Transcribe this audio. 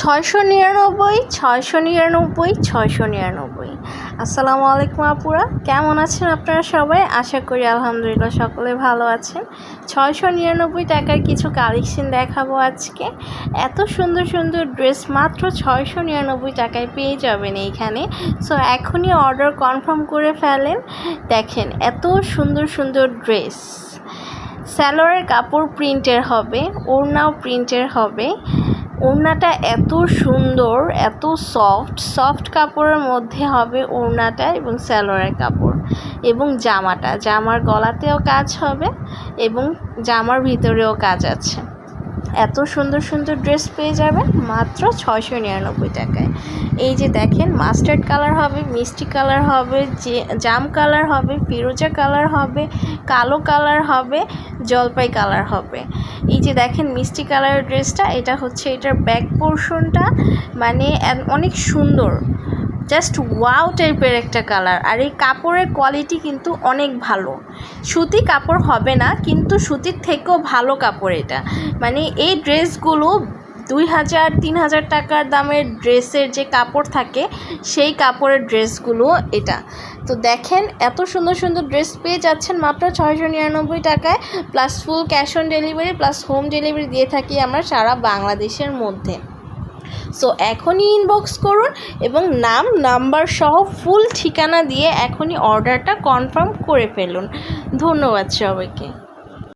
ছয়শো নিরানব্বই ছয়শো নিরানব্বই ছয়শো নিরানব্বই। আসসালামু আলাইকুম আপুরা, কেমন আছেন আপনারা সবাই? আশা করি আলহামদুলিল্লাহ সকলে ভালো আছেন। ছয়শো নিরানব্বই টাকার কিছু কালেকশন দেখাবো আজকে। এত সুন্দর সুন্দর ড্রেস মাত্র ছয়শো নিরানব্বই টাকায় পেয়ে যাবেন এইখানে। সো এখনই অর্ডার কনফার্ম করে ফেলেন। দেখেন, এত সুন্দর সুন্দর ড্রেস। স্যালোয়ারের কাপড় প্রিন্টের হবে, ওড়নাও প্রিন্টের হবে। ওড়নাটা এত সুন্দর, এত সফট সফট কাপড়ের মধ্যে হবে ওড়নাটা এবং স্যালোয়ারের কাপড় এবং জামাটা। জামার গলাতেও কাজ হবে এবং জামার ভিতরেও কাজ আছে। এত সুন্দর সুন্দর ড্রেস পেয়ে যাবেন মাত্র ছয়শো নিরানব্বই টাকায়। এই যে দেখেন, মাস্টার্ড কালার হবে, মিষ্টি কালার হবে, যে, জাম কালার হবে, ফিরোজা কালার হবে, কালো কালার হবে, জলপাই কালার হবে। এই যে দেখেন, মিষ্টি কালারের ড্রেসটা, এটা হচ্ছে এটার ব্যাক পোর্শনটা মানে অনেক সুন্দর। জাস্ট ওয়াও টাইপের একটা কালার আর এই কাপড়ের কোয়ালিটি কিন্তু অনেক ভালো। সুতি কাপড় হবে না, কিন্তু সুতির থেকেও ভালো কাপড় এটা। মানে এই ড্রেসগুলো দুই হাজার, তিন হাজার টাকার দামের ড্রেসের যে কাপড় থাকে, সেই কাপড়ের ড্রেসগুলো এটা। তো দেখেন, এত সুন্দর সুন্দর ড্রেস পেয়ে যাচ্ছেন মাত্র ছয়শো নিরানব্বই টাকায় plus full cash on delivery plus home delivery দিয়ে থাকি আমরা সারা বাংলাদেশের মধ্যে। সো এখনই ইনবক্স করুন এবং নাম নাম্বার সহ ফুল ঠিকানা দিয়ে এখনই অর্ডারটা কনফার্ম করে ফেলুন। ধন্যবাদ সবাইকে।